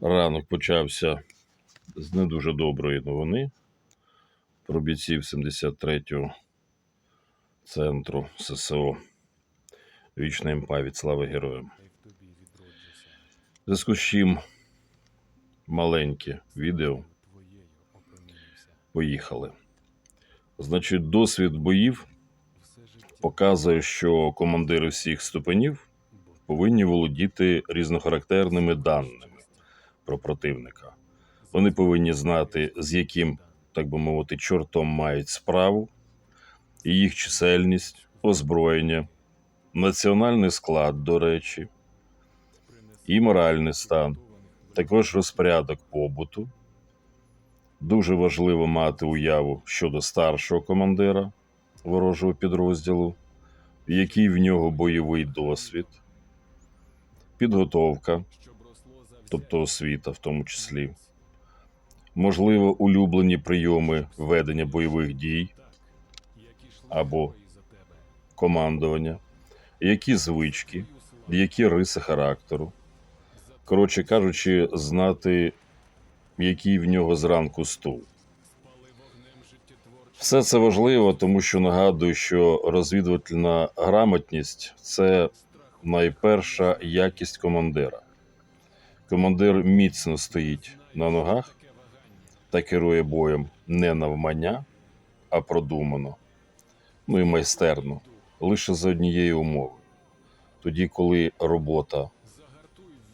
Ранок почався з не дуже доброї новини про бійців 73-го центру ССО. Вічна їм пам'ять, слава героям. Зв'язку з чим маленьке відео поїхали. Значить, досвід боїв показує, що командири всіх ступенів повинні володіти різнохарактерними даними про противника. Вони повинні знати, з яким, так би мовити, чортом мають справу, і їх чисельність, озброєння, національний склад, до речі, і моральний стан, також розпорядок побуту. Дуже важливо мати уяву щодо старшого командира ворожого підрозділу, який в нього бойовий досвід, підготовка, тобто освіта в тому числі, можливо, улюблені прийоми ведення бойових дій або командування, які звички, які риси характеру. Коротше кажучи, знати, який в нього зранку стул. Все це важливо, тому що нагадую, що розвідувальна грамотність це найперша якість командира. Командир міцно стоїть на ногах та керує боєм не навмання, а продумано, ну і майстерно, лише за однієї умови. Тоді, коли робота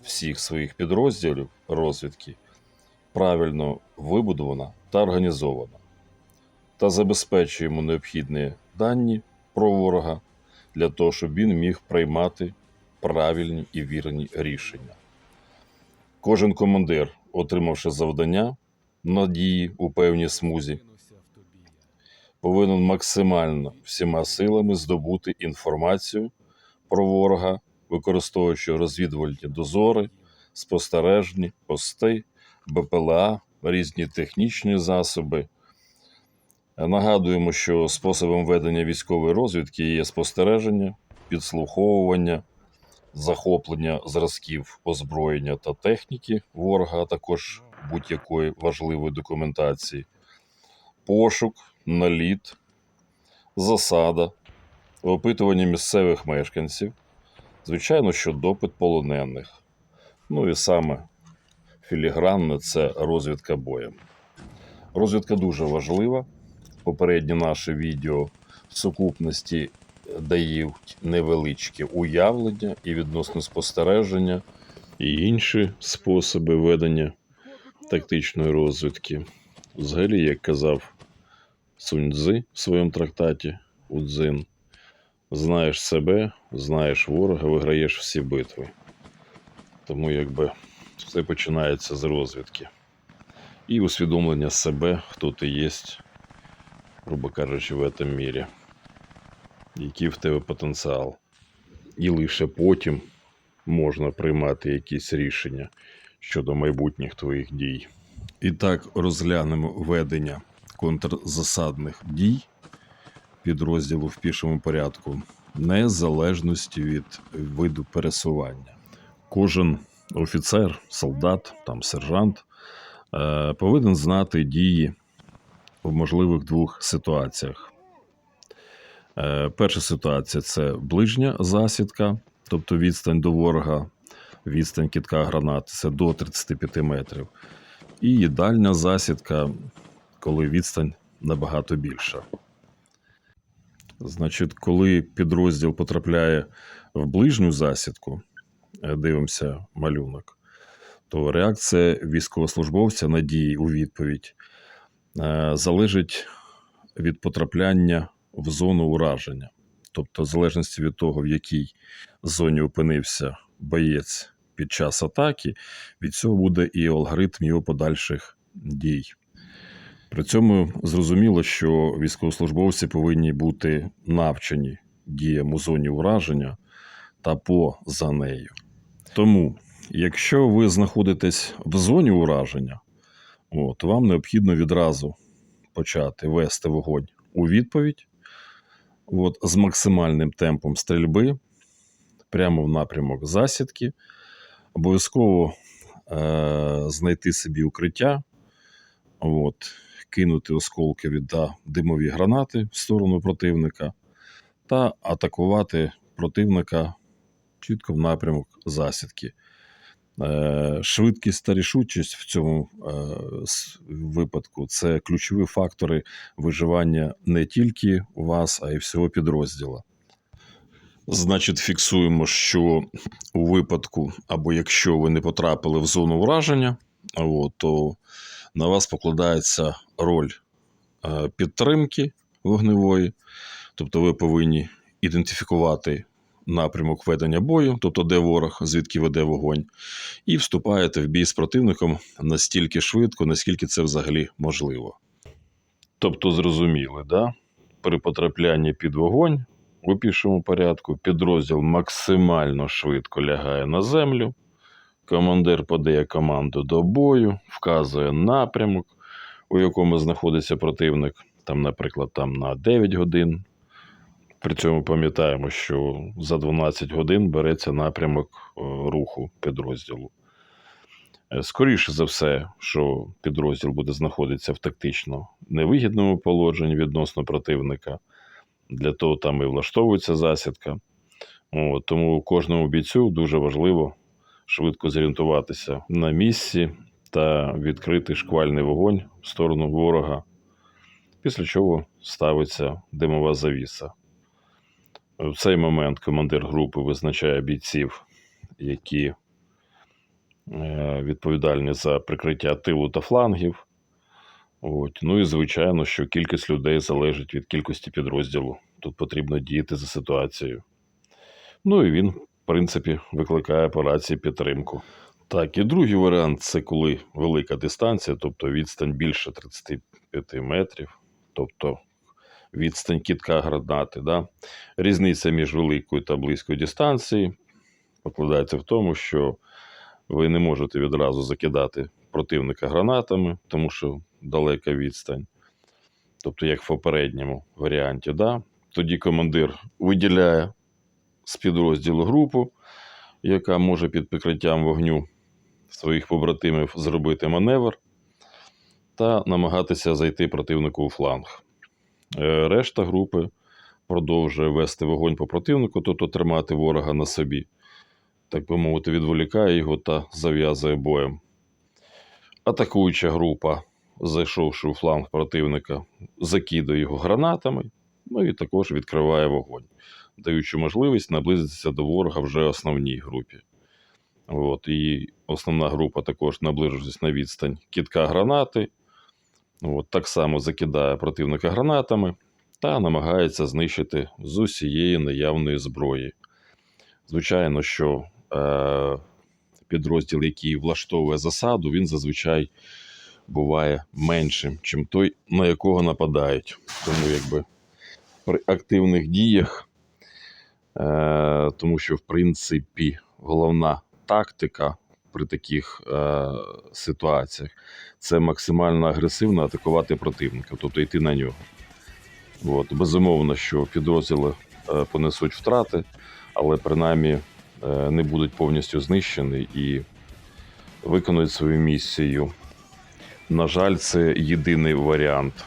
всіх своїх підрозділів розвідки правильно вибудована та організована, та забезпечує йому необхідні дані про ворога для того, щоб він міг приймати правильні і вірні рішення. Кожен командир, отримавши завдання надії у певній смузі, повинен максимально всіма силами здобути інформацію про ворога, використовуючи розвідувальні дозори, спостережні пости, БПЛА, різні технічні засоби. Нагадуємо, що способом ведення військової розвідки є спостереження, підслуховування, захоплення зразків озброєння та техніки ворога, а також будь-якої важливої документації, пошук, наліт, засада, опитування місцевих мешканців, звичайно, що допит полонених. Ну і саме філігранне це розвідка боєм. Розвідка дуже важлива. Попереднє наше відео в сукупності дають невеличке уявлення і відносно спостереження, і інші способи ведення тактичної розвідки. Взагалі, як казав Сунь Цзи в своєму трактаті Удзин, знаєш себе, знаєш ворога, виграєш всі битви. Тому якби все починається з розвідки. І усвідомлення себе, хто ти є, грубо кажучи, в этом мірі. Який в тебе потенціал. І лише потім можна приймати якісь рішення щодо майбутніх твоїх дій. І так розглянемо ведення контрзасадних дій підрозділу в пішому порядку, незалежності від виду пересування. Кожен офіцер, солдат, там сержант е, повинен знати дії в можливих двох ситуаціях. Е, Перша ситуація це ближня засідка, тобто відстань до ворога, відстань кітка гранати це до 35 метрів. І дальня засідка, коли відстань набагато більша. Значить, коли підрозділ потрапляє в ближню засідку, е, дивимося малюнок, то реакція військовослужбовця на дії у відповідь е, залежить від потрапляння в зону ураження. Тобто, в залежності від того, в якій зоні опинився боєць під час атаки, від цього буде і алгоритм його подальших дій. При цьому зрозуміло, що військовослужбовці повинні бути навчені діям у зоні ураження та поза нею. Тому, якщо ви знаходитесь в зоні ураження, от, вам необхідно відразу почати вести вогонь у відповідь от, з максимальним темпом стрільби прямо в напрямок засідки. Обов'язково е, знайти собі укриття, от, кинути осколкові та димові гранати в сторону противника та атакувати противника чітко в напрямок засідки. Е, Швидкість та рішучість в цьому е, випадку це ключові фактори виживання не тільки у вас, а й всього підрозділу. Значить, фіксуємо, що у випадку, або якщо ви не потрапили в зону враження, то на вас покладається роль е, підтримки вогневої, тобто ви повинні ідентифікувати напрямок ведення бою, тобто де ворог, звідки веде вогонь, і вступаєте в бій з противником настільки швидко, наскільки це взагалі можливо. Тобто, зрозуміли, да? при потраплянні під вогонь у пішому порядку підрозділ максимально швидко лягає на землю. Командир подає команду до бою, вказує напрямок, у якому знаходиться противник, там, наприклад, там на 9 годин. При цьому пам'ятаємо, що за 12 годин береться напрямок е, руху підрозділу. Е, Скоріше за все, що підрозділ буде знаходитися в тактично невигідному положенні відносно противника. Для того там і влаштовується засідка. От, тому кожному бійцю дуже важливо швидко зорієнтуватися на місці та відкрити шквальний вогонь в сторону ворога, після чого ставиться димова завіса. В цей момент командир групи визначає бійців, які е, відповідальні за прикриття тилу та флангів. От. Ну і звичайно, що кількість людей залежить від кількості підрозділу. Тут потрібно діяти за ситуацією. Ну і він, в принципі, викликає по рації підтримку. Так, і другий варіант це коли велика дистанція, тобто відстань більше 35 метрів, тобто відстань кітка гранати. Да? Різниця між великою та близькою дистанцією покладається в тому, що ви не можете відразу закидати противника гранатами, тому що далека відстань. Тобто, як в попередньому варіанті, да? тоді командир виділяє з підрозділу групу, яка може під прикриттям вогню своїх побратимів зробити маневр та намагатися зайти противнику у фланг. Е, Решта групи продовжує вести вогонь по противнику, тобто тримати ворога на собі, так би мовити, відволікає його та зав'язує боєм. Атакуюча група, зайшовши у фланг противника, закидує його гранатами, ну і також відкриває вогонь, даючи можливість наблизитися до ворога вже основній групі. От, і основна група також наближуючись на відстань кітка гранати. От, так само закидає противника гранатами та намагається знищити з усієї наявної зброї. Звичайно, що е, підрозділ, який влаштовує засаду, він зазвичай буває меншим, чим той, на якого нападають. Тому якби при активних діях, е, тому що, в принципі, головна тактика при таких е, ситуаціях це максимально агресивно атакувати противника, тобто йти на нього. От. Безумовно, що підрозділи е, понесуть втрати, але принаймні е, не будуть повністю знищені і виконують свою місію. На жаль, це єдиний варіант,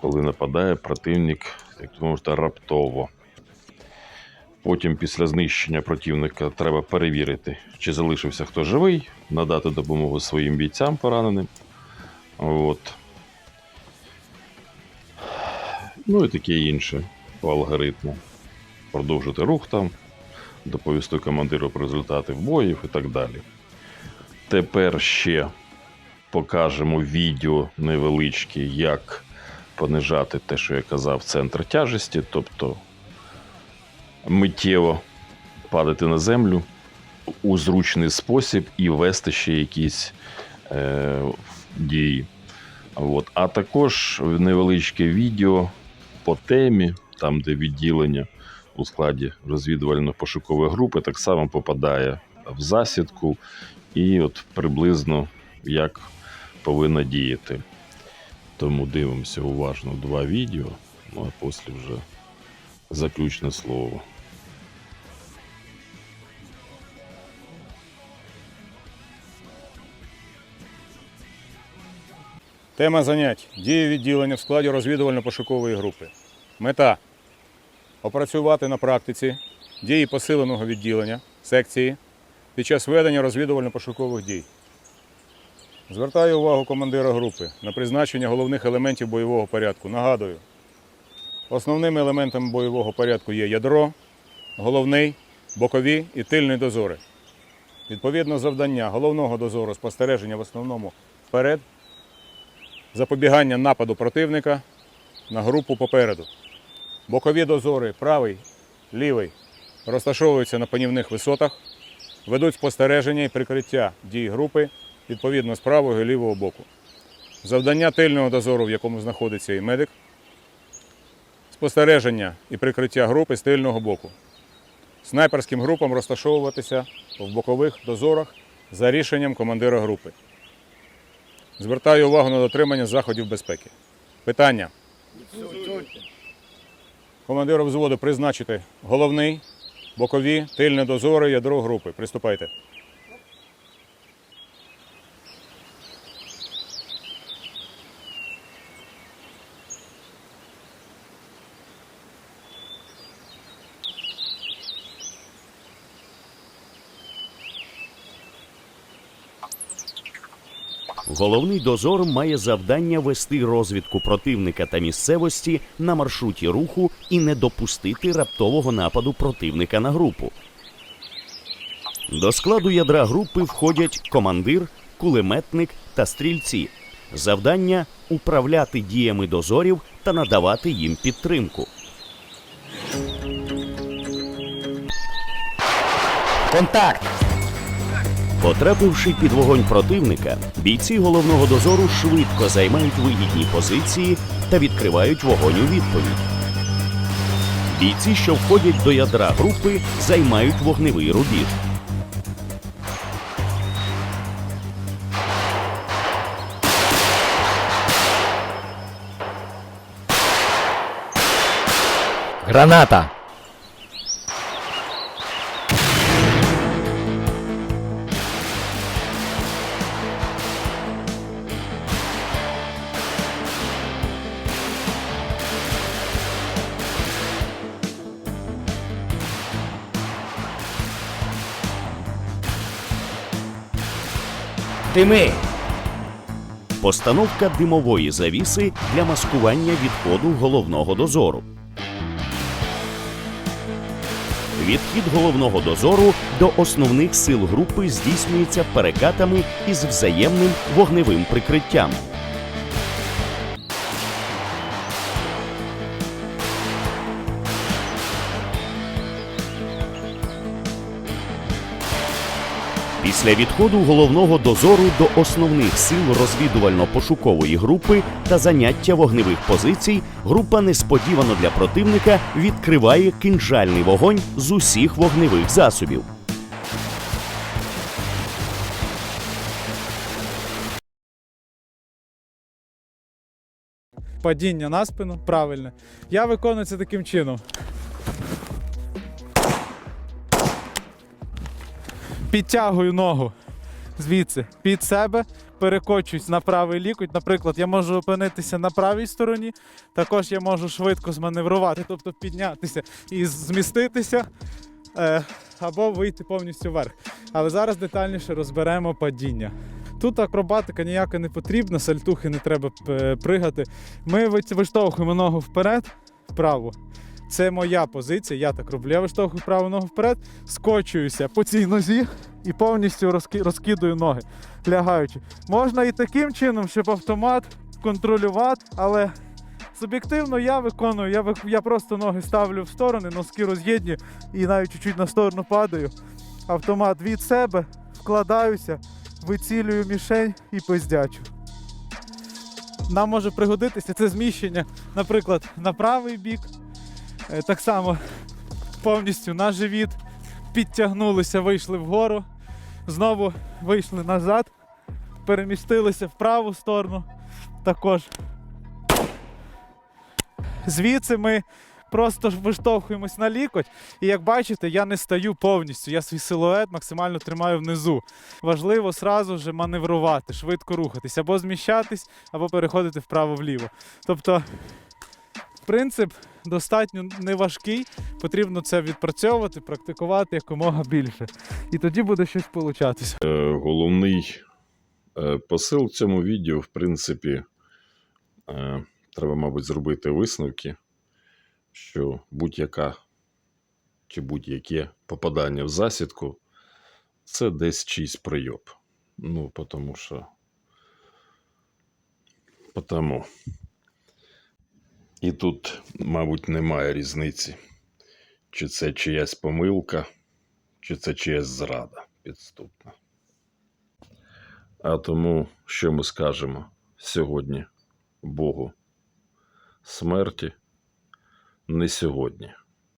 коли нападає противник, як можете, раптово. Потім, після знищення противника, треба перевірити, чи залишився хто живий, надати допомогу своїм бійцям пораненим. От. Ну і таке інше по алгоритму. Продовжити рух там, доповісти командиру про результати боїв і так далі. Тепер ще покажемо відео невеличке, як понижати те, що я казав, центр тяжесті, тобто миттєво падати на землю у зручний спосіб і вести ще якісь е, дії. От. А також невеличке відео по темі, там, де відділення у складі розвідувально-пошукової групи, так само попадає в засідку, і от приблизно як повинна діяти. Тому дивимося уважно два відео, ну а після вже заключне слово. Тема занять дії відділення в складі розвідувально-пошукової групи. Мета опрацювати на практиці дії посиленого відділення секції під час ведення розвідувально-пошукових дій. Звертаю увагу командира групи на призначення головних елементів бойового порядку. Нагадую основними елементами бойового порядку є ядро, головний, бокові і тильний дозори. Відповідно, завдання головного дозору спостереження в основному вперед, запобігання нападу противника на групу попереду. Бокові дозори правий, лівий розташовуються на панівних висотах, ведуть спостереження і прикриття дій групи відповідно з правого і лівого боку. Завдання тильного дозору, в якому знаходиться і медик, спостереження і прикриття групи з тильного боку. Снайперським групам розташовуватися в бокових дозорах за рішенням командира групи. Звертаю увагу на дотримання заходів безпеки. Питання. Командиру взводу призначити головний, бокові, тильне дозори, ядро групи. Приступайте. Головний дозор має завдання вести розвідку противника та місцевості на маршруті руху і не допустити раптового нападу противника на групу. До складу ядра групи входять командир, кулеметник та стрільці. Завдання управляти діями дозорів та надавати їм підтримку. Контакт! Потрапивши під вогонь противника, бійці головного дозору швидко займають вигідні позиції та відкривають вогонь у відповідь. Бійці, що входять до ядра групи, займають вогневий рубіж. Граната! Дими! Постановка димової завіси для маскування відходу головного дозору. Відхід головного дозору до основних сил групи здійснюється перекатами із взаємним вогневим прикриттям. Після відходу головного дозору до основних сил розвідувально-пошукової групи та заняття вогневих позицій, група несподівано для противника відкриває кинжальний вогонь з усіх вогневих засобів. падіння на спину правильне. Я виконую це таким чином. Підтягую ногу звідси під себе, перекочуюсь на правий лікоть. Наприклад, я можу опинитися на правій стороні, також я можу швидко зманеврувати, тобто піднятися і зміститися. Е, або вийти повністю вверх. Але зараз детальніше розберемо падіння. Тут акробатика ніяка не потрібна, сальтухи не треба е, пригати. Ми виштовхуємо ногу вперед, вправо. Це моя позиція, я так роблю. Я виштовхую праву ногу вперед, скочуюся по цій нозі і повністю розки- розкидую ноги, лягаючи. Можна і таким чином, щоб автомат контролювати, але суб'єктивно я виконую, я, вик- я просто ноги ставлю в сторони, носки роз'єднюю і навіть чуть-чуть на сторону падаю. Автомат від себе, вкладаюся, вицілюю мішень і пиздячу. Нам може пригодитися це зміщення, наприклад, на правий бік. Е, Так само повністю на живіт, підтягнулися, вийшли вгору, знову вийшли назад, перемістилися в праву сторону. Також звідси ми просто виштовхуємось на лікоть. І як бачите, я не стаю повністю. Я свій силует максимально тримаю внизу. Важливо сразу же маневрувати, швидко рухатись, або зміщатись, або переходити вправо-вліво. Тобто, принцип достатньо неважкий, потрібно це відпрацьовувати, практикувати якомога більше. І тоді буде щось получатися. Е, Головний е, посил в цьому відео, в принципі, е, треба, мабуть, зробити висновки, що будь-яка чи будь-яке попадання в засідку це десь чийсь прийоб. Ну, тому що. Потому. І тут, мабуть, немає різниці, чи це чиясь помилка, чи це чиясь зрада підступна. А тому, що ми скажемо сьогодні Богу смерті, не сьогодні.